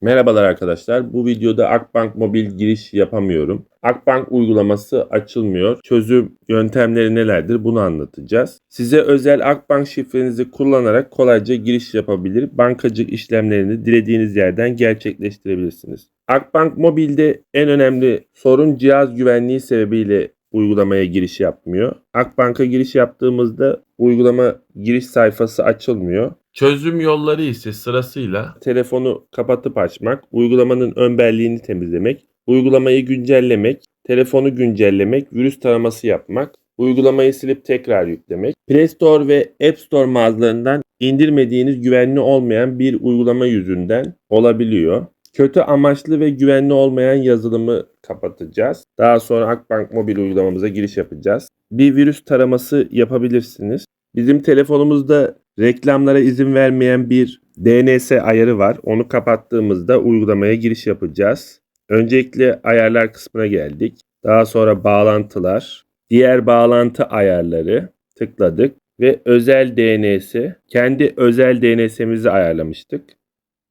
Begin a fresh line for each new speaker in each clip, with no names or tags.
Merhabalar arkadaşlar. Bu videoda Akbank mobil giriş yapamıyorum. Akbank uygulaması açılmıyor. Çözüm yöntemleri nelerdir bunu anlatacağız. Size özel Akbank şifrenizi kullanarak kolayca giriş yapabilir. Bankacılık işlemlerini dilediğiniz yerden gerçekleştirebilirsiniz. Akbank mobilde en önemli sorun cihaz güvenliği sebebiyle uygulamaya giriş yapmıyor. Akbank'a giriş yaptığımızda uygulama giriş sayfası açılmıyor. Çözüm yolları ise sırasıyla telefonu kapatıp açmak, uygulamanın ön belleğini temizlemek, uygulamayı güncellemek, telefonu güncellemek, virüs taraması yapmak, uygulamayı silip tekrar yüklemek, Play Store ve App Store mağazalarından indirmediğiniz güvenli olmayan bir uygulama yüzünden olabiliyor. Kötü amaçlı ve güvenli olmayan yazılımı kapatacağız. Daha sonra Akbank mobil uygulamamıza giriş yapacağız. Bir virüs taraması yapabilirsiniz. Bizim telefonumuzda reklamlara izin vermeyen bir DNS ayarı var. Onu kapattığımızda uygulamaya giriş yapacağız. Öncelikle ayarlar kısmına geldik. Daha sonra bağlantılar, diğer bağlantı ayarları tıkladık ve özel DNS, kendi özel DNS'imizi ayarlamıştık.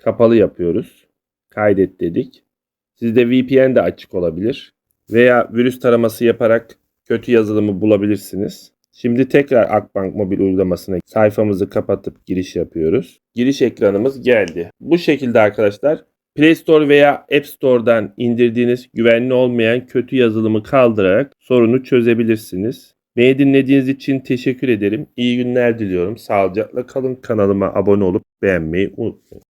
Kapalı yapıyoruz. Kaydet dedik. Sizde VPN de açık olabilir veya virüs taraması yaparak kötü yazılımı bulabilirsiniz. Şimdi tekrar Akbank mobil uygulamasına sayfamızı kapatıp giriş yapıyoruz. Giriş ekranımız geldi. Bu şekilde arkadaşlar Play Store veya App Store'dan indirdiğiniz güvenli olmayan kötü yazılımı kaldırarak sorunu çözebilirsiniz. Beni dinlediğiniz için teşekkür ederim. İyi günler diliyorum. Sağlıcakla kalın. Kanalıma abone olup beğenmeyi unutmayın.